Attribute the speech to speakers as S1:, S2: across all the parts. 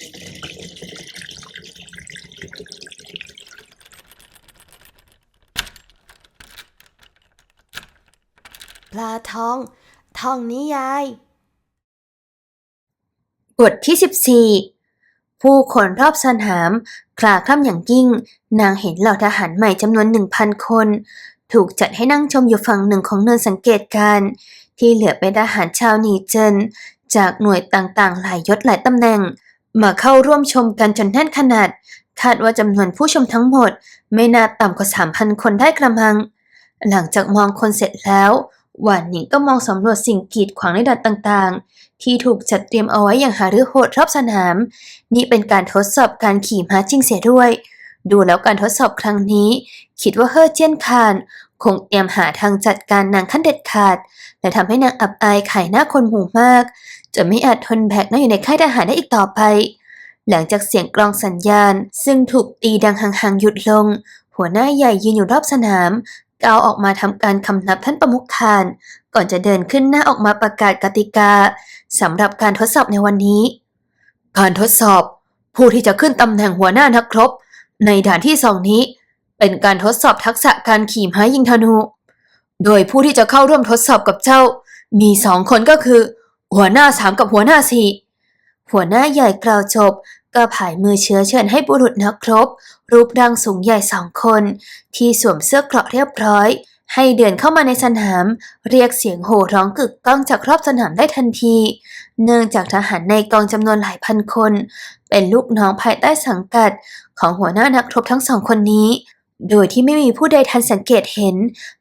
S1: ปลาทอง ทองนิยาย
S2: บทที่ 14 ผู้คนรอบสนาม คลาคล่ำอย่างยิ่ง นางเห็นเหล่าทหารใหม่จำนวนหนึ่งพันคน ถูกจัดให้นั่งชมอยู่ฝั่งหนึ่งของเนินสังเกตการ ที่เหลือเป็นทหารชาวนีเจน จากหน่วยต่างๆ หลายยศหลายตำแหน่ง มาเข้าร่วมชมกันจนแน่นขนาด คาดว่าจำนวนผู้ชมทั้งหมด ไม่น่าต่ำกว่า 3,000 คนได้กระมัง หลังจากมองคนเสร็จแล้วหวานหนิงก็มองสำรวจสิ่งกีดขวางในด่านต่างๆ ที่ถูกจัดเตรียมเอาไว้อย่างหารือโหดรอบสนาม นี่เป็นการทดสอบการขี่ม้าจริงเสียด้วย ดูแล้วการทดสอบครั้งนี้ คิดว่าเฮอเจียนคาน คงเตรียมหาทางจัดการนางขั้นเด็ดขาด และทำให้นางอับอายขายหน้าคนหมู่มาก จนไม่อาจทนแบกหน้าอยู่ในค่ายทหารได้อีกต่อไป หลังจากเสียงกลองสัญญาณ ซึ่งถูกตีดังห่างๆหยุดลง หัวหน้าใหญ่ยืนอยู่รอบสนามก้าวออกมาทำการคำนับท่านประมุขคาน ก่อนจะเดินขึ้นหน้าออกมาประกาศกติกาสำหรับการทดสอบในวันนี้ การทดสอบ ผู้ที่จะขึ้นตำแหน่งหัวหน้านักรบ ในด่านที่สองนี้ เป็นการทดสอบทักษะการขี่ม้ายิงธนู โดยผู้ที่จะเข้าร่วมทดสอบกับเจ้า มีสองคนก็คือ หัวหน้าสามกับหัวหน้าสี่หัวหน้าใหญ่กล่าวจบ ก็ผายมือเชื้อเชิญให้บุรุษนักครบ รูปร่างสูงใหญ่สองคน ที่สวมเสื้อเกราะเรียบร้อย ให้เดินเข้ามาในสนาม เรียกเสียงโห่ร้องกึกก้องจากรอบสนามได้ทันที เนื่องจากทหารในกองจำนวนหลายพันคน เป็นลูกน้องภายใต้สังกัด ของหัวหน้านักรบทั้งสองคนนี้ โดยที่ไม่มีผู้ใดทันสังเกตเห็น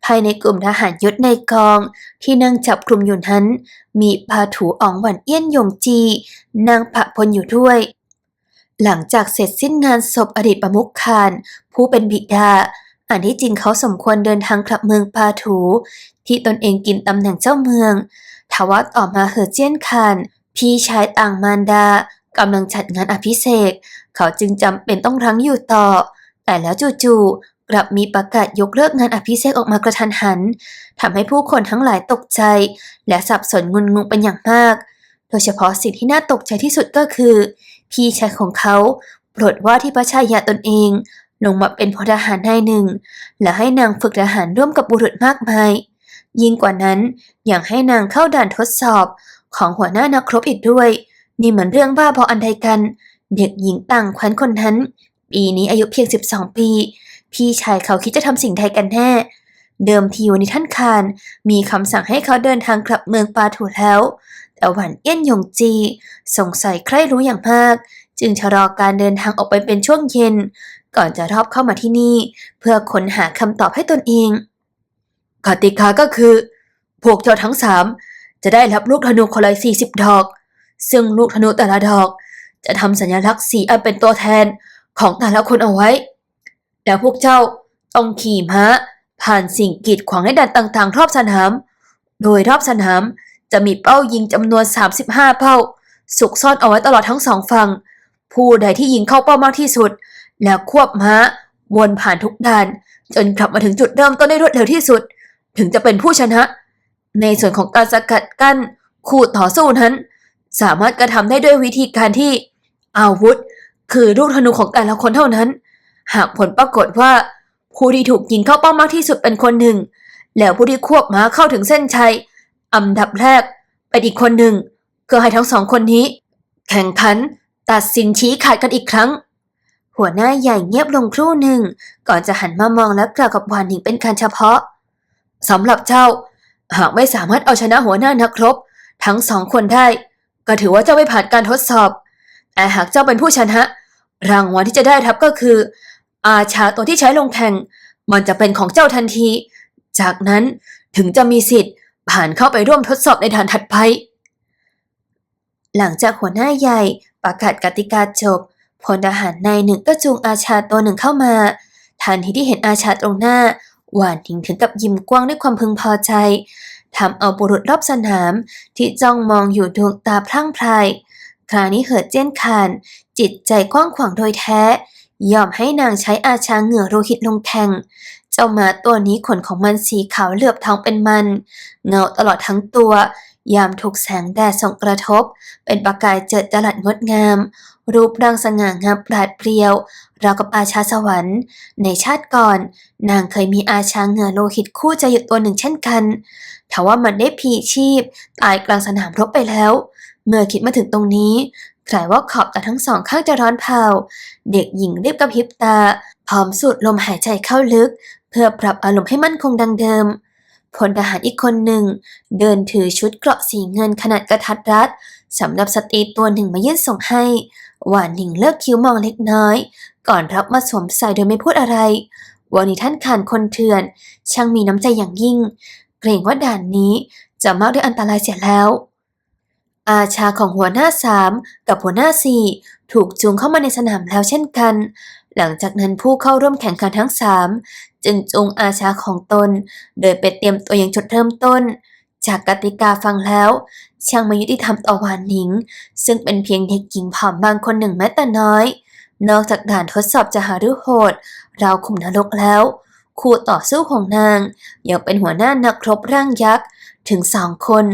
S2: ภายในกลุ่มทหารยศในกอง ที่นั่งจับกลุ่มอยู่นั้น มีปาถูอ๋องหวันเอี้ยนหยงจีนางปะพลอยู่ด้วย หลังจากเสร็จสิ้นงานศพอดีตประมุขคาน ผู้เป็นบิดา อันที่จริงเขาสมควรเดินทางกลับเมืองปาถู ที่ตนเองกินตำแหน่งเจ้าเมืองทว่าต่อมาเหอเจี้ยนคาน พี่ชายต่างมารดากำลังจัดงานอภิเษกเขาจึงจำเป็นต้องรั้งอยู่ต่อ แต่แล้วจู่ๆกลับมีประกาศยกเลิกงานอภิเษกออกมากระทันหันทำให้ผู้คนทั้งหลายตกใจ และสับสนงุนงงเป็นอย่างมาก โดยเฉพาะสิ่งที่น่าตกใจที่สุดก็คือ พี่ชายของเขาปรดว่าที่พระชายาตนเอง ลงมาเป็นพลทหารนายหนึ่ง และให้นางฝึกทหารร่วมกับบุรุษมากมาย ยิ่งกว่านั้นยังให้นางเข้าด่านทดสอบของหัวหน้านักรบอีกด้วย นี่เหมือนเรื่องบ้าบออันใดกัน เด็กหญิงต่างแคว้นคนนั้น ปีนี้อายุเพียง 12 ปี พี่ชายเขาคิดจะทำสิ่งใดกันแน่ เดิมทีวันนี้ท่านคานมีคำสั่งให้เขาเดินทางกลับเมืองปาถูแล้ว แต่หวันเอี้ยนหยงจี สงสัยใครรู้อย่างมาก จึงชะลอการเดินทางออกไปเป็นช่วงเย็น ก่อนจะรอบเข้ามาที่นี่ เพื่อค้นหาคำตอบให้ตนเองกติกาก็คือ พวกเจ้าทั้งสามจะได้รับลูกธนูคนละสี่สิบดอก ซึ่งลูกธนูแต่ละดอก จะทำสัญลักษณ์สีอันเป็นตัวแทน ของแต่ละคนเอาไว้ แล้วพวกเจ้าต้องขี่ม้าผ่านสิ่งกีดขวางในด่านต่างๆ รอบสนาม โดยรอบสนามจะมีเป้ายิงจำนวน 35 เป้าสุกซ่อนเอาไว้ตลอดทั้งสองฝั่ง ผู้ใดที่ยิงเข้าเป้ามากที่สุด แล้วควบม้าวนผ่านทุกด่าน จนกลับมาถึงจุดเริ่มต้นได้รวดเร็วที่สุด ถึงจะเป็นผู้ชนะ ในส่วนของการสกัดกั้น คู่ต่อสู้นั้น สามารถกระทำได้ด้วยวิธีการที่อาวุธ คือลูกธนูของแต่ละคนเท่านั้น หากผลปรากฏว่า ผู้ที่ถูกยิงเข้าเป้ามากที่สุดเป็นคนหนึ่ง แล้วผู้ที่ควบม้าเข้าถึงเส้นชัยอันดับแรกเป็นอีกคนหนึ่งเพื่อให้ทั้งสองคนนี้ แข่งขันตัดสินชี้ขาดกันอีกครั้ง หัวหน้าใหญ่เงียบลงครู่หนึ่ง ก่อนจะหันมามองและกล่าวกับหวานหนิงเป็นการเฉพาะสำหรับเจ้า หากไม่สามารถเอาชนะหัวหน้านักรบ ทั้งสองคนได้ ก็ถือว่าเจ้าไม่ผ่านการทดสอบแต่หากเจ้าเป็นผู้ชนะ รางวัลที่จะได้รับก็คือ อาชาตัวที่ใช้ลงแข่ง มันจะเป็นของเจ้าทันที จากนั้นถึงจะมีสิทธิ์ ผ่านเข้าไปร่วมทดสอบในฐานถัดไป หลังจากหัวหน้าใหญ่ประกาศกติกาจบพลทหารนายหนึ่งก็จูงอาชาตัวหนึ่งเข้ามาทันทีที่เห็นอาชาตรงหน้า หวานถิงถึงกับยิ้มกว้างด้วยความพึงพอใจทำเอาบุรุษรอบสนามที่จ้องมองอยู่ดวงตาพลั่งพลายคราวนี้เหิดเจ้นคาน จิตใจกว้างขวางโดยแท้ ยอมให้นางใช้อาชาเหงื่อโลหิตลงแข่งเจ้าหมาตัวนี้ขนของมันสีขาวเหลือบทองเป็นมัน เงาตลอดทั้งตัว ยามถูกแสงแดดส่องกระทบ เป็นประกายเจิดจรัสงดงาม รูปร่างสง่างามปราดเปรียว ราวกับอาชาสวรรค์ ในชาติก่อน นางเคยมีอาชาเหงื่อโลหิตคู่ใจอยู่ตัวหนึ่งเช่นกันทว่ามันได้พีชีพ ตายกลางสนามรบไปแล้ว เมื่อคิดมาถึงตรงนี้ กลายว่าขอบตาทั้งสองข้างจะร้อนเผา เด็กหญิงรีบกระพริบตา พร้อมสูดลมหายใจเข้าลึก เพื่อปรับอารมณ์ให้มั่นคงดังเดิมพลทหารอีกคนหนึ่ง เดินถือชุดเกราะสีเงินขนาดกระทัดรัดสำหรับสตรีตัวหนึ่งมายื่นส่งให้ หวานหนิงเลิกคิ้วมองเล็กน้อย ก่อนรับมาสวมใส่โดยไม่พูดอะไรวันนี้ท่านขานคนเถื่อน ช่างมีน้ำใจอย่างยิ่ง เกรงว่าด่านนี้จะมากด้วยอันตรายเสียแล้ว อาชาของหัวหน้าสามกับหัวหน้าสี่ถูกจูงเข้ามาในสนามแล้วเช่นกัน หลังจากนั้นผู้เข้าร่วมแข่งขันทั้งสามจึงจูงอาชาของตน โดยไปเตรียมตัวอย่างจุดเริ่มต้น จากกติกาฟังแล้ว ช่างมายุติธรรมต่อหวานหนิง ซึ่งเป็นเพียงเด็กหญิงผอมบางคนหนึ่งแม้แต่น้อย นอกจากด่านทดสอบจะหารือโหดเราขุมนรกแล้วคู่ต่อสู้ของนางยังเป็นหัวหน้านักรบร่างยักษ์ถึงสองคน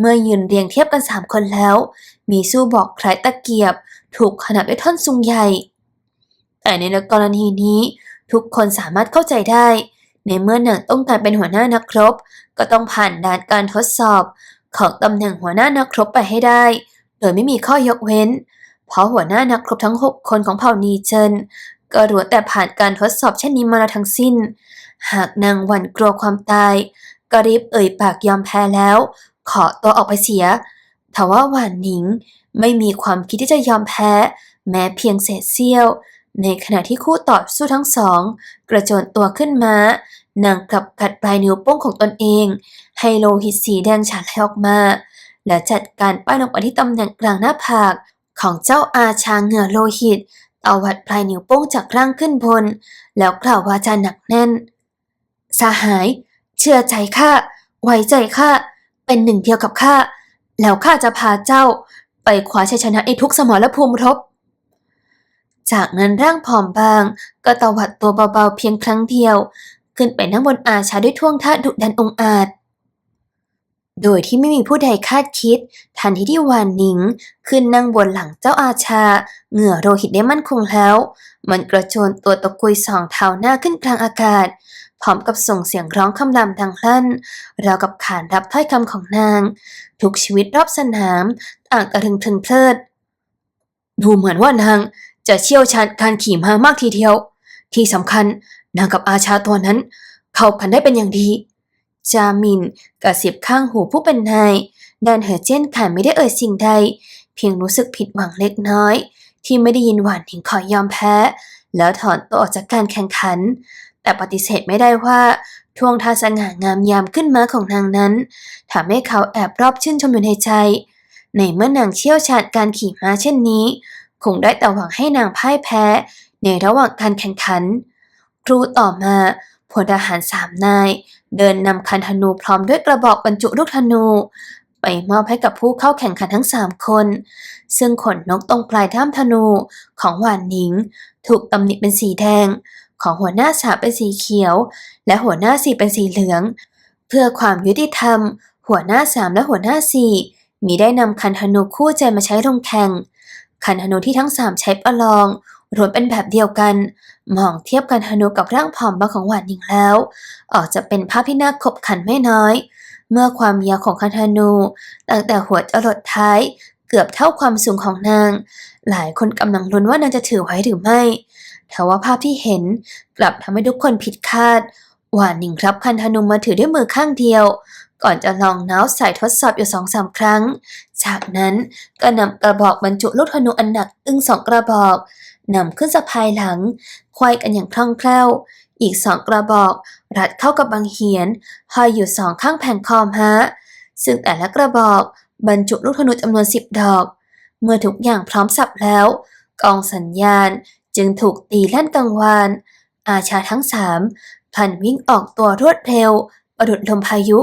S2: เมื่อยืนเรียงเทียบกันสามคนแล้ว มีสู้บอกคล้ายตะเกียบ ถูกขนาบด้วยท่อนซุงใหญ่ แต่ในกรณีนี้ทุกคนสามารถเข้าใจได้ ในเมื่อหนางต้องการเป็นหัวหน้านักรบ ก็ต้องผ่านด่านการทดสอบ ของตำแหน่งหัวหน้านักรบไปให้ได้ โดยไม่มีข้อยกเว้น เพราะหัวหน้านักรบทั้ง 6 คนของเผ่านีเจนก็ล้แต่ผ่านการทดสอบเช่นนี้มาแล้วทั้งสิ้น หากนางหวั่นกลัวความตายก็รีบเอ่ยปากยอมแพ้แล้ว ขอตัวออกไปเสียทว่าหวานหนิงไม่มีความคิดที่จะยอมแพ้ แม้เพียงเศษเสี้ยว ในขณะที่คู่ต่อสู้ทั้งสอง กระโจนตัวขึ้นมานางกลับกัดปลายนิ้วโป้งของตนเอง ให้โลหิตสีแดงฉานไหลออกมา และจัดการป้ายลงไปที่ตำแหน่งกลางหน้าผากของเจ้าอาชาเหงื่อโลหิตตวัดปลายนิ้วโป้งจากร่างขึ้นบน แล้วกล่าววาจาหนักแน่น สหาย เชื่อใจข้าไว้ใจข้า เป็นหนึ่งเดียวกับข้า แล้วข้าจะพาเจ้าไปคว้าชัยชนะในทุกสมรภูมิรบ จากนั้นร่างผอมบางก็ตวัดตัวเบาๆเพียงครั้งเดียว ขึ้นไปนั่งบนอาชาด้วยท่วงท่าดุดันองอาจ โดยที่ไม่มีผู้ใดคาดคิด ทันทีที่วานหนิง ขึ้นนั่งบนหลังเจ้าอาชา เหงื่อโรหิตได้มั่นคงแล้ว มันกระโจนตัวตะกุยสองเท้าหน้าขึ้นกลางอากาศ พร้อมกับส่งเสียงร้องคำรามดังลั่นราวกับขานรับถ้อยคำของนาง ทุกชีวิตรอบสนามต่างตะลึงถึงเพลิด ดูเหมือนว่านางจะเชี่ยวชาญการขี่ม้ามากทีเดียว ที่สำคัญนางกับอาชาตัวนั้น เข้ากันได้เป็นอย่างดี จามินกระสิบข้างหูผู้เป็นนายด้านเหอเจนขานไม่ได้เอ่ยสิ่งใด เพียงรู้สึกผิดหวังเล็กน้อย ที่ไม่ได้ยินหวานถิงขอยอมแพ้ แล้วถอนตัวออกจากการแข่งขัน แต่ปฏิเสธไม่ได้ว่าท่วงท่าสง่างามยามขึ้นมาของนางนั้นทำให้เขาแอบรอบชื่นชมอยู่ในใจ ในเมื่อนางเชี่ยวชาญการขี่ม้าเช่นนี้ คงได้แต่หวังให้นางพ่ายแพ้ ในระหว่างการแข่งขัน ครูต่อมาพลทหารสามนาย เดินนำคันธนูพร้อมด้วยกระบอกบรรจุลูกธนู ไปมอบให้กับผู้เข้าแข่งขันทั้งสามคน ซึ่งขนนกตรงปลายด้ามธนูของหวานหนิง ถูกตำหนิเป็นสีแดง ของหัวหน้าสามเป็นสีเขียว และหัวหน้าสี่เป็นสีเหลือง เพื่อความยุติธรรม หัวหน้าสามและหัวหน้าสี่มีได้นำคันธนูคู่ใจมาใช้ลงแข่ง คันธนูที่ทั้งสามใช้ประลองรวนเป็นแบบเดียวกัน มองเทียบกันธนูกับร่างผอมบางของหวานหญิงแล้ว ออกจะเป็นภาพที่น่าขบขันไม่น้อย เมื่อความยาวของคันธนูตั้งแต่หัวจรดท้ายเกือบเท่าความสูงของนาง หลายคนกำลังลุ้นว่านางจะถือไว้หรือไม่ทว่าภาพที่เห็นกลับทำให้ทุกคนผิดคาด หวานหนิงรับคันธนูมาถือด้วยมือข้างเดียว ก่อนจะลองน้าวใส่ทดสอบอยู่สองสามครั้ง จากนั้นก็นำกระบอกบรรจุลูกธนูอันหนักอึ้งสองกระบอก นำขึ้นสะพายหลัง ควายกันอย่างคล่องแคล่ว อีกสองกระบอก รัดเข้ากับบางเหียนห้อยอยู่สองข้างแผงคอม้าซึ่งแต่ละกระบอก บรรจุลูกธนูจำนวนสิบดอก เมื่อทุกอย่างพร้อมสับแล้ว กองสัญญาณจึงถูกตีลั่นกังวาน อาชาทั้งสามพันวิ่งออกตัวรวดเร็ว ประดุดลมพายุ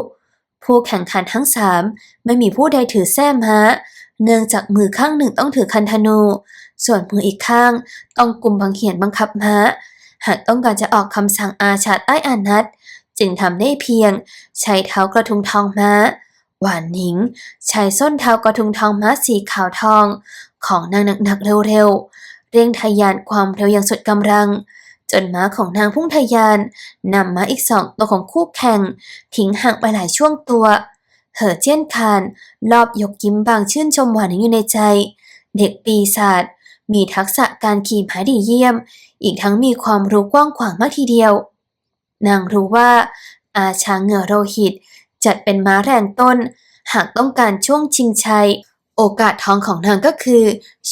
S2: ผู้แข่งขันทั้งสามไม่มีผู้ใดถือแส้ม้าเนื่องจากมือข้างหนึ่งต้องถือคันธนู ส่วนมืออีกข้างต้องกลุ่มบังเหียนบังคับม้า หากต้องการจะออกคำสั่งอาชาใต้อานัตจึงทำได้เพียง ใช้เท้ากระทุงทองม้า หวานหนิงใช้ส้นเท้ากระทุงทองม้าสีขาวทอง ของนางหนักๆเร็วๆ เร่งทะยานความเร็วอย่างสุดกำลัง จนม้าของนางพุ่งทะยานนำม้าอีกสองตัวของคู่แข่ง ทิ้งห่างไปหลายช่วงตัว เหอเจี้ยนคานรอบยกยิ้มบางชื่นชมหวานหนิงอยู่ในใจ เด็กปีศาจ มีทักษะการขี่ม้าดีเยี่ยม อีกทั้งมีความรู้กว้างขวางมากทีเดียว นางรู้ว่า อาชาเงือโรหิต จัดเป็นม้าแรงต้น หากต้องการช่วงชิงชัย โอกาสทองของนางก็คือ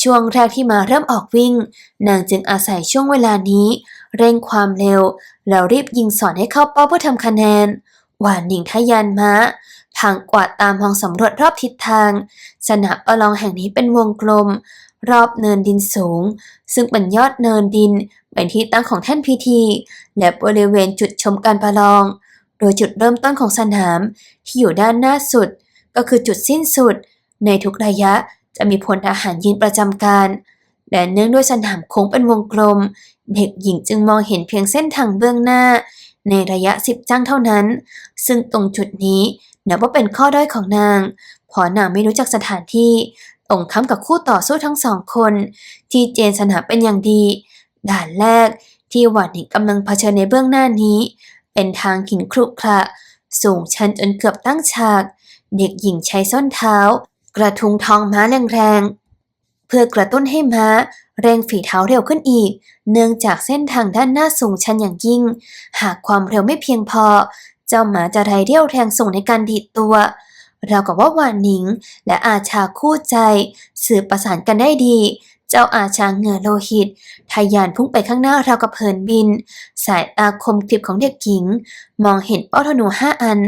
S2: ช่วงแรกที่ม้าเริ่มออกวิ่ง นางจึงอาศัยช่วงเวลานี้ เร่งความเร็ว แล้วรีบยิงสอนให้เข้าเป้าเพื่อทำคะแนนหวานหนิงทะยานม้าทางกวาดตามมองสำรวจรอบทิศทาง สนามประลองแห่งนี้เป็นวงกลม รอบเนินดินสูง ซึ่งเป็นยอดเนินดินเป็นที่ตั้งของแท่นพิธี และบริเวณจุดชมการประลอง โดยจุดเริ่มต้นของสนามที่อยู่ด้านหน้าสุด ก็คือจุดสิ้นสุด ในทุกระยะจะมีพลทหารยืนประจำการและเนื่องด้วยสนามโค้งเป็นวงกลม เด็กหญิงจึงมองเห็นเพียงเส้นทางเบื้องหน้า ในระยะสิบจ้างเท่านั้น ซึ่งตรงจุดนี้นับว่าเป็นข้อด้อยของนางเพราะนางไม่รู้จักสถานที่ ตรงข้ามกับคู่ต่อสู้ทั้งสองคน ที่เจนสนามเป็นอย่างดี ด่านแรกที่หวานหนิงกำลังเผชิญในเบื้องหน้านี้ เป็นทางหินครุขระสูงชันจนเกือบตั้งฉาก เด็กหญิงใช้ส้นเท้า กระทุงทองม้าแรงๆ เพื่อกระตุ้นให้ม้าเร่งฝีเท้าเร็วขึ้นอีก เนื่องจากเส้นทางด้านหน้าสูงชันอย่างยิ่ง หากความเร็วไม่เพียงพอ เจ้าหมาจะไรเรี่ยวแรงส่งในการดีดตัว เรากับว่าหวานหนิง และอาชาคู่ใจสื่อประสานกันได้ดี เจ้าอาชาเหงื่อโลหิตทะยานพุ่งไปข้างหน้าเรากับเพลินบิน สายตาคมกริบของเด็กหญิง มองเห็นเป้าธนูห้าอัน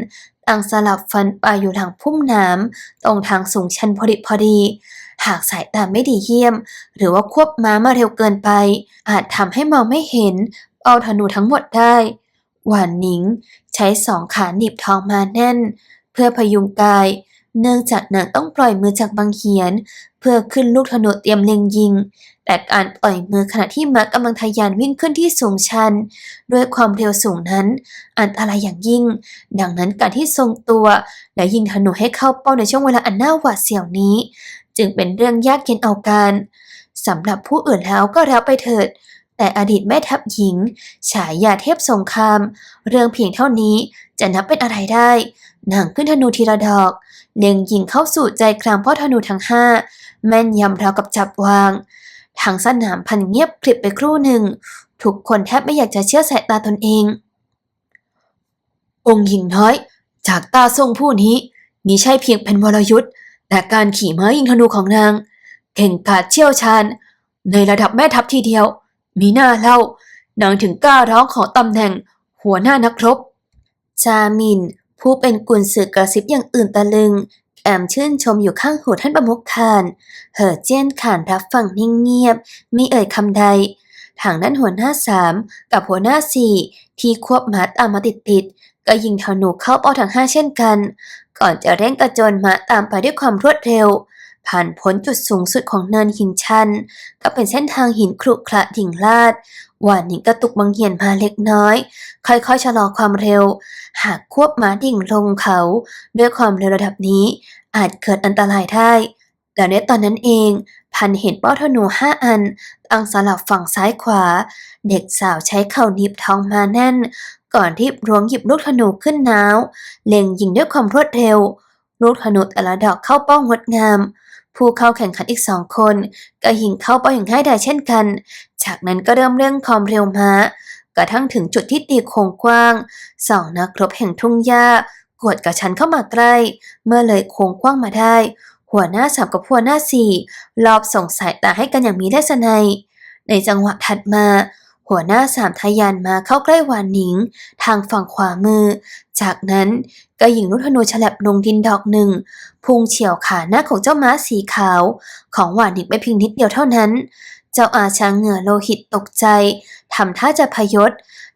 S2: ตั้งสลับฟันปลาอยู่หลังพุ่มน้ำตรงทางสูงชันพอดิพอดี หากสายตาไม่ดีเยี่ยม หรือว่าควบม้ามาเร็วเกินไป อาจทำให้มองไม่เห็นเป้าธนูทั้งหมดได้ หวานหนิง ใช้สองขาหนีบท้องมาแน่น พื่อพยุงกาย เนื่องจากนางต้องปล่อยมือจากบางเหียน เพื่อขึ้นลูกธนูเตรียมเล็งยิง แต่การปล่อยมือขณะที่ม้ากำลังทะยานวิ่งขึ้นที่สูงชัน ด้วยความเร็วสูงนั้น อันตรายอย่างยิ่ง ดังนั้นการที่ทรงตัว และยิงธนูให้เข้าเป้าในช่วงเวลาอันน่าหวาดเสียวนี้ จึงเป็นเรื่องยากเย็นเอาการสำหรับผู้อื่นแล้วก็แล้วไปเถิด แต่อดีตแม่ทัพหญิง ฉายาเทพสงคราม เรื่องเพียงเท่านี้จะนับเป็นอะไรได้ นางขึ้นธนูทีละดอก เล็งยิงเข้าสู่ใจกลางพ่อธนูทั้งห้าแม่นยำราวกับจับวาง ทางสนามพันเงียบกริบไปครู่หนึ่ง ทุกคนแทบไม่อยากจะเชื่อสายตาตนเอง องค์หญิงน้อย จากตาทรงผู้นี้มิใช่เพียงเป็นวรยุทธ์แต่การขี่ม้ายิงธนูของนางเก่งกาจเชี่ยวชาญ ในระดับแม่ทัพทีเดียว มีหน้าเล่านางถึงกล้าร้องขอตำแหน่ง หัวหน้านักรบ จามิน ผู้เป็นกุนสือกระซิบอย่างอื่นตะลึง แอมชื่นชมอยู่ข้างหูท่านประมุขคาน เหอเจี้ยนขานรับฟังนิ่งเงียบไม่เอ่ยคำใด ทางด้านหัวหน้าสามกับหัวหน้าสี่ที่ควบม้าตามมาติดๆก็ยิงธนูเข้าเป้าทั้งห้าเช่นกัน ก่อนจะเร่งกระโจนมาตามไปด้วยความรวดเร็ว ผ่านพ้นจุดสูงสุดของเนินหินชัน ก็เป็นเส้นทางหินครุขระดิ่งลาดหวานหนิงกระตุกบังเหียนมาเล็กน้อย ค่อยๆชะลอความเร็ว หากควบม้าดิ่งลงเขา ด้วยความเร็วระดับนี้ อาจเกิดอันตรายได้และในตอนนั้นเอง พันเห็นเป้าธนูห้าอันตั้งสลับฝั่งซ้ายขวา เด็กสาวใช้เข่าหนีบท้องมาแน่น ก่อนที่รวงหยิบลูกธนูขึ้นน้าวเล็งยิงด้วยความรวดเร็ว ลูกธนูแต่ละดอกเข้าเป้างดงาม ผู้เข้าแข่งขันอีกสองคน ก็ยิงเข้าเป้าอย่างง่ายดายเช่นกัน จากนั้นก็เริ่มเร่งความเร็วม้า กระทั่งถึงจุดที่ตีโค้งกว้างสองนักรบแห่งทุ่งหญ้ากวดกระชันเข้ามาใกล้ เมื่อเลยโค้งกว้างมาได้ หัวหน้าสามกับหัวหน้าสี่รอบส่งสายตาให้กันอย่างมีได้สนัยในจังหวะถัดมา หัวหน้าสามทะยานมาเข้าใกล้หวานหนิง ทางฝั่งขวามือ จากนั้นก็ยิงลูกธนูฉลับลงดินดอกหนึ่ง พุ่งเฉียวขาหน้าของเจ้าม้าสีขาว ของหวานหนิงไปเพียงนิดเดียวเท่านั้น เจ้าอาช้างเหงื่อโลหิตตกใจทำท่าจะพยศ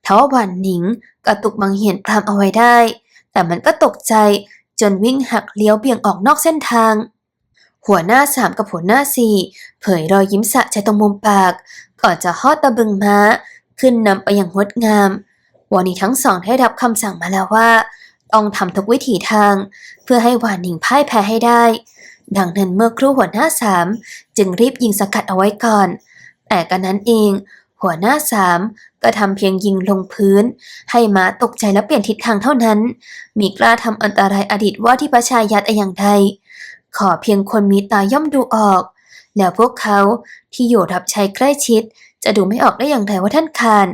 S2: ทว่าหวานหนิงกระตุกบังเหียนพรามเอาไว้ได้ แต่มันก็ตกใจจนวิ่งหักเลี้ยวเบี่ยงออกนอกเส้นทาง หัวหน้าสามกับหัวหน้าสี่เผยรอยยิ้มสะใจตรงมุมปาก ก่อนจะฮอดตะบึงม้า ขึ้นนำไปอย่างงดงาม วันนี้ทั้งสองได้รับคำสั่งมาแล้วว่า ต้องทำทุกวิถีทาง เพื่อให้หวานหนิงพ่ายแพ้ให้ได้ ดังนั้นเมื่อครู่หัวหน้าสามจึงรีบยิงสกัดเอาไว้ก่อน แต่กันนั้นเอง หัวหน้าสามก็ทำเพียงยิงลงพื้น ให้ม้าตกใจและเปลี่ยนทิศทางเท่านั้น มีกล้าทำอันตรายอดีตว่าที่ประชายัดแต่อย่างใดขอเพียงคนมีตาย่อมดูออก แล้วพวกเขาที่อยู่รับใช้ใกล้ชิด จะดูไม่ออกได้อย่างไรว่าท่านคาน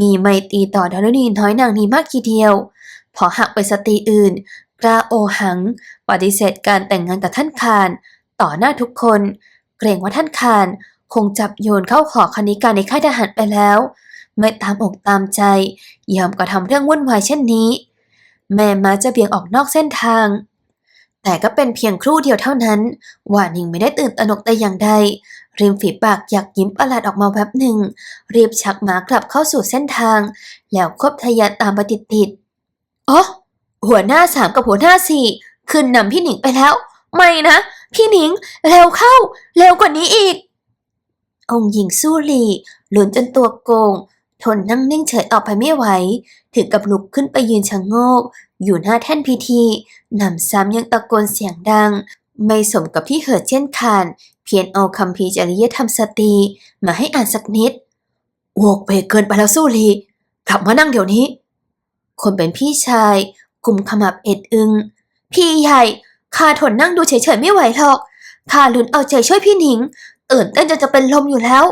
S2: มีไมตรีต่อดารณีน้อยนางนี้มากทีเดียว พอหักไปสตรีอื่นกล้าโอหัง ปฏิเสธการแต่งงานกับท่านคาน ต่อหน้าทุกคน เกรงว่าท่านคาน คงจับโยนเข้าขอคณิการในค่ายทหารไปแล้ว ไม่ตามอกตามใจ ยอมกระทำเรื่องวุ่นวายเช่นนี้ แม่มาจะเบี่ยงออกนอกเส้นทาง แต่ก็เป็นเพียงครู่เดียวเท่านั้น หวานิงไม่ได้ตื่นตระหนกแต่อย่างใด ริมฝีปากอยากยิ้มประหลาดออกมาแวบหนึ่ง รีบชักหมากลับเข้าสู่เส้นทาง แล้วควบทะยานตามไปติดๆอ๋อหัวหน้าสามกับหัวหน้าสี่ขึ้นนำพี่หนิงไปแล้ว ไม่นะ พี่หนิงเร็วเข้า เร็วกว่านี้อีก องค์หญิงสู้หลีหลุนจนตัวโกง ทนนั่งนิ่งเฉยออกไปไม่ไหว ถึงกับลุกขึ้นไปยืนชะโงก อยู่หน้าแท่นพิธีนำซ้ำยังตะโกนเสียงดัง ไม่สมกับที่เหิดเช่นคานเพียรเอาคำพีจริยธรรมสตรีมาให้อ่านสักนิดโวกเวกเกินไปแล้วสู้หลีกลับมานั่งเดี๋ยวนี้ คนเป็นพี่ชายกุมขมับเอ็ดอึง พี่ใหญ่ข้าทนนั่งดูเฉยๆไม่ไหวหรอกข้าลุ้นเอาใจช่วยพี่หนิง ตื่นเต้นจนจะเป็นลมอยู่แล้ว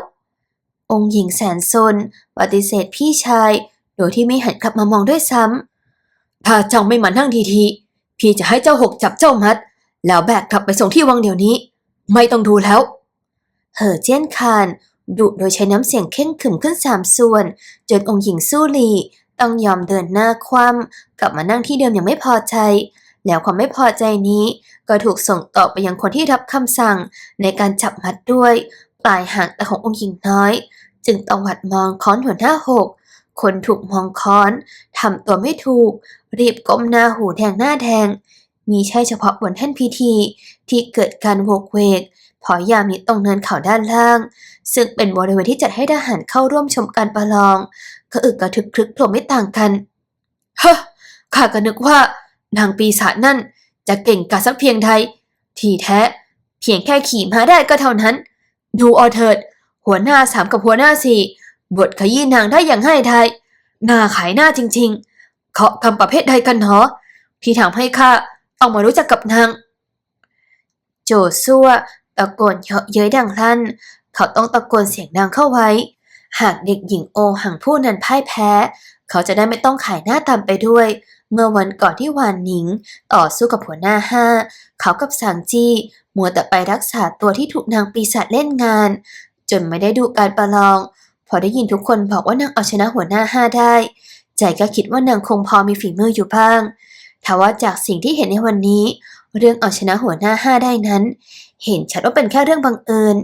S2: องค์หญิงแสนซนปฏิเสธพี่ชาย โดยที่ไม่หันกลับมามองด้วยซ้ำถ้าเจ้าไม่มานั่งทีๆพี่จะให้เจ้าหกจับเจ้ามัด แล้วแบกกลับไปส่งที่วังเดี๋ยวนี้ ไม่ต้องดูแล้ว เหอเจี้ยนคานดุโดยใช้น้ำเสียงเข่งขึมขึ้นสามส่วน จนองค์หญิงสู้ลีต้องยอมเดินหน้าคว่ำกลับมานั่งที่เดิมอย่างไม่พอใจ แล้วความไม่พอใจนี้ก็ถูกส่งต่อไปยังคนที่รับคำสั่งในการจับมัดด้วย ปลายหางตาขององค์หญิงน้อย จึงตวัดมองค้อนหัวหน้าหก คนถูกมองค้อนทำตัวไม่ถูก รีบก้มหน้าหูแดงหน้าแดง มีใช่เฉพาะบนแท่นพิธีที่เกิดการโวกเวกพอยามนี้ตรงเนินเขาด้านล่าง ซึ่งเป็นบริเวณที่จัดให้ทหารเข้าร่วมชมการประลองก็อึกกระทึกคลึกโผล่ไม่ต่างกันเฮ้อข้าก็นึกว่า นางปีศาจนั่นจะเก่งกาสักเพียงใดที่แท้ เพียงแค่ขี่ม้าได้ก็เท่านั้น ดูเอาเถิด หัวหน้าสามกับหัวหน้าสี่บทขยี้นางได้อย่างง่ายดายหน้าขายหน้าจริง ๆ เขาทำประเภทใดกันหนอที่ทำให้ข้าต้องมารู้จักกับนาง โจซัวตะโกนเยาะเย้ยดังลั่น เขาต้องตะโกนเสียงดังเข้าไว้ หากเด็กหญิงโอหังผู้นั้นพ่ายแพ้ เขาจะได้ไม่ต้องขายหน้าตามไปด้วย เมื่อวันก่อนที่วานหนิง ต่อสู้กับหัวหน้าห้า เขากับสางจี้มัวแต่ไปรักษาตัวที่ถูกนางปีศาจเล่นงาน จนไม่ได้ดูการประลอง พอได้ยินทุกคนบอกว่านางเอาชนะหัวหน้าห้าได้ ใจก็คิดว่านางคงพอมีฝีมืออยู่บ้างทว่าจากสิ่งที่เห็นในวันนี้ เรื่องเอาชนะหัวหน้าห้าได้นั้น เห็นชัดว่าเป็นแค่เรื่องบังเอิญ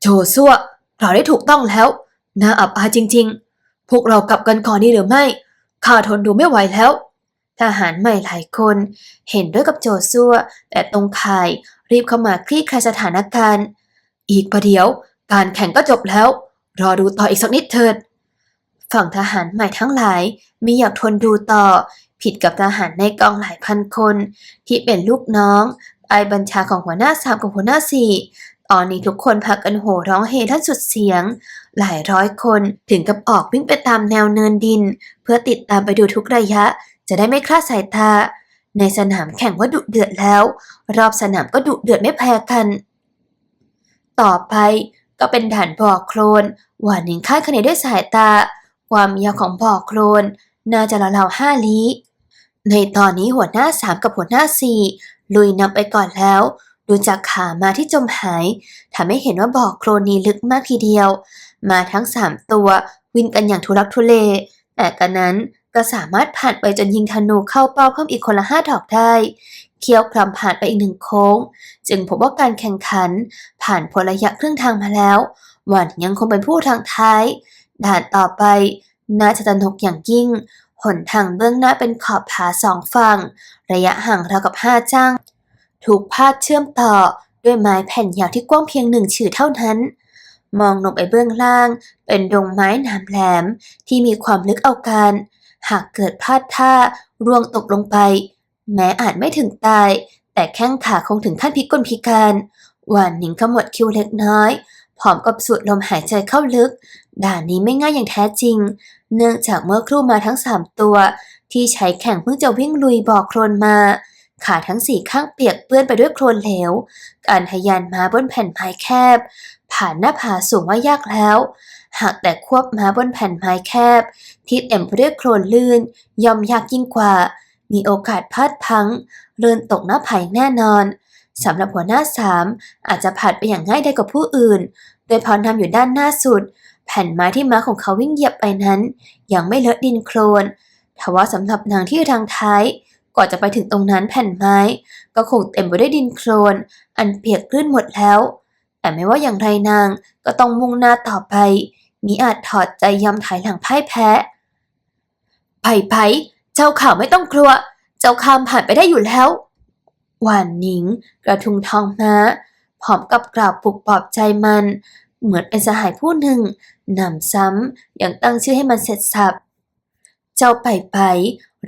S2: โจซัวเราได้ถูกต้องแล้ว น่าอับอายจริง ๆ พวกเรากลับกันก่อนดีหรือไม่ ข้าทนดูไม่ไหวแล้ว ทหารใหม่หลายคนเห็นด้วยกับโจซัว แต่ตรงข่ายรีบเข้ามาคลี่คลายสถานการณ์ อีกประเดี๋ยวการแข่งก็จบแล้ว รอดูต่ออีกสักนิดเถิด ฝั่งทหารใหม่ทั้งหลายมีอยากทนดูต่อ ผิดกับทหารในกองหลายพันคน ที่เป็นลูกน้องใต้บัญชาของหัวหน้าสามกับหัวหน้าสี่ ตอนนี้ทุกคนพากันโห่ร้องเฮลั่นสุดเสียง หลายร้อยคนถึงกับออกวิ่งไปตามแนวเนินดิน เพื่อติดตามไปดูทุกระยะ จะได้ไม่คลาดสายตา ในสนามแข่งว่าดุเดือดแล้ว รอบสนามก็ดุเดือดไม่แพ้กัน ต่อไปก็เป็นด่านบ่อโคลนหวานหนิงคาดคะเนด้วยสายตา ความยาวของบ่อโคลนน่าจะราวๆห้าลี้ในตอนนี้หัวหน้าสามกับหัวหน้าสี่ลุยนำไปก่อนแล้ว ดูจากขามาที่จมหายทำให้เห็นว่าบ่อโคลนนี้ลึกมากทีเดียว มาทั้งสามตัววิ่งกันอย่างทุรักทุเล แต่กันนั้นก็สามารถผ่านไปจนยิงธนูเข้าเป้าเพิ่มอีกคนละห้าดอกได้ เคี้ยวคลำผ่านไปอีกหนึ่งโค้ง จึงพบว่าการแข่งขัน ผ่านพ้นระยะครึ่งทางมาแล้ว หวานยังคงเป็นผู้ทางท้าย ด่านต่อไปน่าจะตระหนกอย่างยิ่ง หนทางเบื้องหน้าเป็นขอบผาสองฝั่ง ระยะห่างราวกับห้าจ้าง ถูกพาดเชื่อมต่อด้วยไม้แผ่นยาวที่กว้างเพียงหนึ่งชื่อเท่านั้น มองลงไปเบื้องล่าง เป็นดงไม้หนามแหลมที่มีความลึกเอาการ หากเกิดพลาดท่าร่วงตกลงไป แม้อาจไม่ถึงตาย แต่แข้งขาคงถึงขั้นพิกลพิการหวานหนิงขมวดคิ้วเล็กน้อยพร้อมกับสูดลมหายใจเข้าลึก ด่านนี้ไม่ง่ายอย่างแท้จริง เนื่องจากเมื่อครู่มาทั้งสามตัว ที่ใช้แข่งเพิ่งจะวิ่งลุยบ่อโคลนมา ขาทั้งสี่ข้างเปียกเปื้อนไปด้วยโคลนเหลวการทะยานม้าบนแผ่นไม้แคบ ผ่านหน้าผาสูงว่ายากแล้ว หากแต่ควบม้าบนแผ่นไม้แคบ ที่เต็มไปด้วยโคลนลื่น ย่อมยากยิ่งกว่า มีโอกาสพลาดพังเลื่อนตกหน้าผ่แน่นอนสำหรับหัวหน้าสามอาจจะผ่านไปอย่างง่ายได้กว่าผู้อื่น โดยพอนำอยู่ด้านหน้าสุด แผ่นไม้ที่ม้าของเขาวิ่งเหยียบไปนั้น ยังไม่เลอะดินโคลนทว่าสำหรับนางที่รังท้าย ก่อนจะไปถึงตรงนั้นแผ่นไม้ ก็คงเต็มไปด้วยดินโคลน อันเปียกลื่นหมดแล้ว แต่ไม่ว่าอย่างไรนางก็ต้องมุ่งหน้าต่อไปมิอาจถอดใจยอมถอยหลังพ่ายแพ้ไผ่ไผ่เจ้าข่าวไม่ต้องกลัว เจ้าข้ามผ่านไปได้อยู่แล้ว หวานหนิง กระทุงทองม้าพร้อมกับกล่าวปลุกปลอบใจมัน เหมือนเป็นสหายผู้หนึ่งนำซ้ำยังตั้งชื่อให้มันเสร็จสับ เจ้าไปไป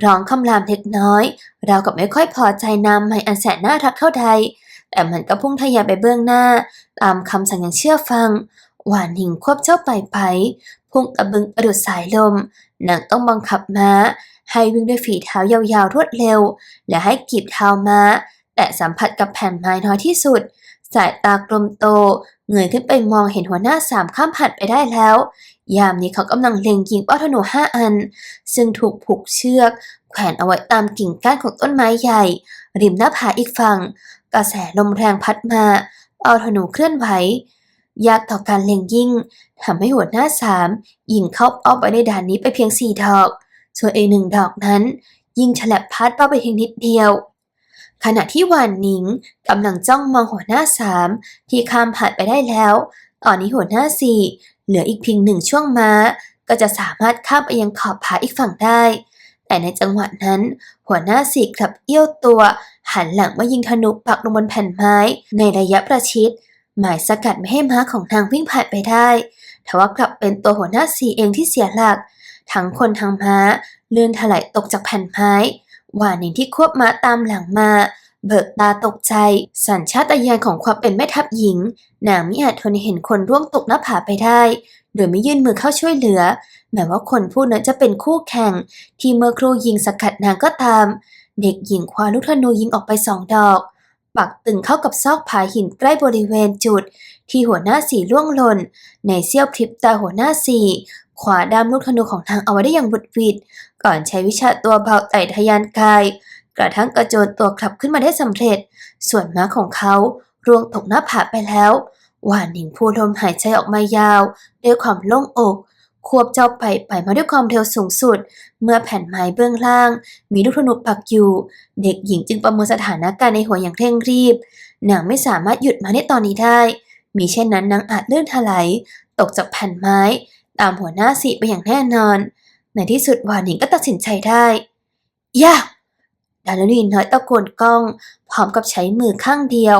S2: ร้องคำรามเล็กน้อย เรากับไม่ค่อยพอใจนามใหม่อันแสนน่ารักเท่าใด แต่มันก็พุ่งทะยานไปเบื้องหน้า ตามคำสั่งอย่างเชื่อฟัง หวานหิงควบเจ้าไปไปพุ่งตะบึงประดุดสายลมนางต้องบังคับม้า ให้วิ่งด้วยฝีเท้ายาวๆรวดเร็ว และให้กีบเท้าม้า แต่สัมผัสกับแผ่นไม้น้อยที่สุด สายตากลมโตเงยขึ้นไปมองเห็นหัวหน้าสามข้ามผ่านไปได้แล้ว ยามนี้เขากำลังเล็งยิงเป้าธนูห้าอัน ซึ่งถูกผูกเชือก แขวนเอาไว้ตามกิ่งก้านของต้นไม้ใหญ่ ริมหน้าผาอีกฝั่ง กระแสลมแรงพัดมา เอาธนูเคลื่อนไหวยากต่อการเล็งยิงทำให้หัวหน้าสามยิงเข้าเป้าไปในด่านนี้ไปเพียงสี่ดอก ส่วนอีกหนึ่งดอกนั้น ยิงฉลับพัดเป้าไปเพียงนิดเดียว ขณะที่หวานหนิงกำลังจ้องมองหัวหน้าสามที่ข้ามผ่านไปได้แล้ว ตอนนี้หัวหน้าสี่ เหลืออีกเพียงหนึ่งช่วงม้า ก็จะสามารถข้ามไปยังขอบผาอีกฝั่งได้ แต่ในจังหวะนั้น หัวหน้าสี่กลับเอี้ยวตัว หันหลังมายิงธนูปักลงบนแผ่นไม้ ในระยะประชิด หมายสกัดไม่ให้ม้าของนางวิ่งผ่านไปได้ทว่ากลับเป็นตัวหัวหน้าสี่เองที่เสียหลัก ทั้งคนทั้งม้าเลื่อนถลายตกจากแผ่นไม้หวานหนิงที่ควบม้าตามหลังมา เบิกตาตกใจ สัญชาตญาณของความเป็นแม่ทัพหญิง นางไม่อาจทนเห็นคนร่วงตกหน้าผาไปได้ โดยไม่ยื่นมือเข้าช่วยเหลือ แม้ว่าคนผู้นั้นจะเป็นคู่แข่ง ที่เมื่อครูยิงสกัดนางก็ตาม เด็กหญิงคว้าลูกธนูยิงออกไปสองดอก ปักตึงเข้ากับซอกผาหินใกล้บริเวณจุด ที่หัวหน้าสีล่วงหล่น ในเสี้ยวพริบตาหัวหน้าสีขวาด้ามลูกธนูของนางเอาไว้ได้อย่างบุดหวิดก่อนใช้วิชาตัวเบาไต่ทะยานกาย กระทั่งกระโจนตัวกลับขึ้นมาได้สำเร็จ ส่วนม้าของเขาร่วงตกหน้าผาไปแล้วหวานหนิงพูดลมหายใจออกมายาว ด้วยความโล่งอก ควบเจ้าไปไปมาด้วยความเร็วสูงสุด เมื่อแผ่นไม้เบื้องล่าง มีลูกธนูปักอยู่ เด็กหญิงจึงประเมินสถานการณ์ในหัวอย่างเร่งรีบนางไม่สามารถหยุดมาได้ตอนนี้ได้ มีเช่นนั้นนางอาจเลื่อนถลายตกจากแผ่นไม้ ตามหัวหน้าสีไปอย่างแน่นอน ในที่สุดหวานหนิงก็ตัดสินใจได้ย่า ดาลลีน้อยตะโกนก้อง พร้อมกับใช้มือข้างเดียว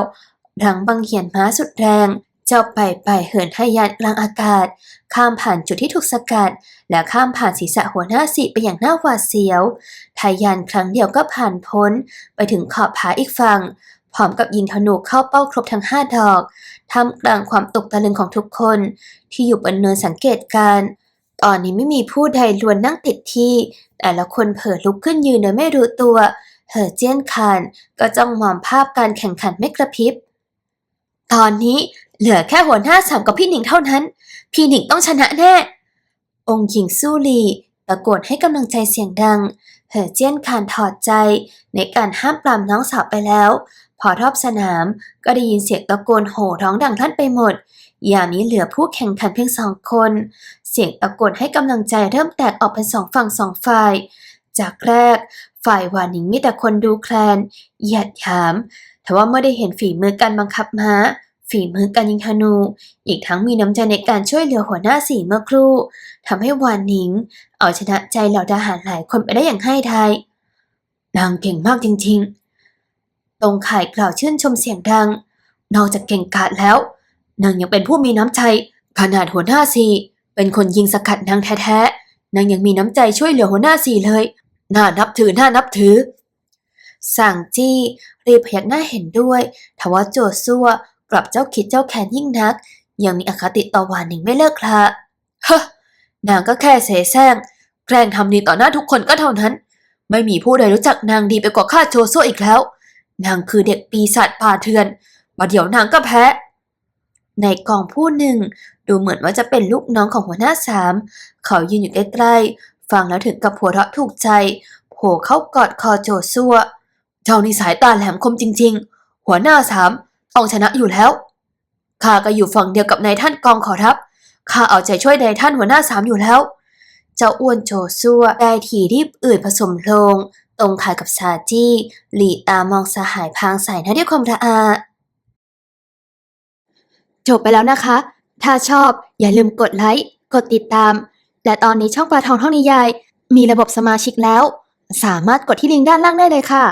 S2: รังบังเหียนม้าสุดแรงเจ้าไปไปเหินให้ยานกลางอากาศ ข้ามผ่านจุดที่ถูกสกัด และข้ามผ่านศีรษะหัวหน้าสีไปอย่างน่าหวาดเสียวทายานครั้งเดียวก็ผ่านพ้น ไปถึงขอบผาอีกฝั่งพร้อมกับยิงธนูเข้าเป้าครบทั้งห้าดอกทำกลางความตกตะลึงของทุกคน ที่อยู่บนเนินสังเกตการตอนนี้ไม่มีผู้ใดลวนนั่งติดที่ แต่ละคนเผลอลุกขึ้นยืนโดยไม่รู้ตัว เหอเจี้ยนคานก็จ้องมองภาพการแข่งขันไม่กระพริบ ตอนนี้เหลือแค่หัวหน้าสามกับพี่หนิงเท่านั้น พี่หนิงต้องชนะแน่ องค์หญิงสู้ลีตะโกนให้กำลังใจเสียงดัง เหอเจี้ยนคานถอดใจในการห้ามปรามน้องสาวไปแล้ว พอรอบสนามก็ได้ยินเสียงตะโกนโห่ร้องดังลั่นไปหมด ยามนี้เหลือผู้แข่งขันเพียงสองคน เสียงตะโกนให้กำลังใจเริ่มแตกออกเป็นสองฝั่งสองฝ่าย จากแรก ฝ่ายหวานหนิงมีแต่คนดูแคลนหยียดหยามแต่ว่าเมื่อได้เห็นฝีมือการบังคับม้า ฝีมือการยิงธนู อีกทั้งมีน้ำใจในการช่วยเหลือหัวหน้าสี่เมื่อครู่ทำให้หวานหนิง เอาชนะใจเหล่าทหารหลายคนไปได้อย่างให้ทายนางเก่งมากจริงๆ ตรงข่ายกล่าวชื่นชมเสียงดัง นอกจากเก่งกาจแล้ว นางยังเป็นผู้มีน้ำใจ ขนาดหัวหน้าสี่เป็นคนยิงสกัดนางแท้ๆ นางยังมีน้ำใจช่วยเหลือหัวหน้าสี่เลย น่านับถือน่านับถือ สั่งจี้รีพยักหน้าเห็นด้วยทว่าโจซัวกลับเจ้าคิดเจ้าแค้นยิ่งนัก ยังมีอคติต่อวานหนิงไม่เลิกคละฮะนางก็แค่เสแสร้งแกล้งทำดีต่อหน้าทุกคนก็เท่านั้น ไม่มีผู้ใดรู้จักนางดีไปกว่าข้าโจซัวอีกแล้ว นางคือเด็กปีศาจป่าเถื่อนบัดเดี๋ยวนางก็แพ้ในกองผู้หนึ่ง ดูเหมือนว่าจะเป็นลูกน้องของหัวหน้าสาม เขายืนอยู่ใกล้ๆ ฟังแล้วถึงกับหัวเราะถูกใจโผล่เข้ากอดคอโจซัวเจ้านี่สายตาแหลมคมจริง ๆ หัวหน้าสามต้องชนะอยู่แล้วข้าก็อยู่ฝั่งเดียวกับนายท่านกองขอรับข้าเอาใจช่วยนายท่านหัวหน้าสามอยู่แล้ว เจ้าอ้วนโจซัวได้ทีรีบอื่นผสมโลง ตรงขายกับซาจี้หลีตามองสหายพางใส่หน้าด้วยความระอา จบไปแล้วนะคะ ถ้าชอบอย่าลืมกดไลค์ กดติดตาม และตอนนี้ช่องปลาทองท่องนิยาย มีระบบสมาชิกแล้ว สามารถกดที่ลิงก์ด้านล่างได้เลยค่ะ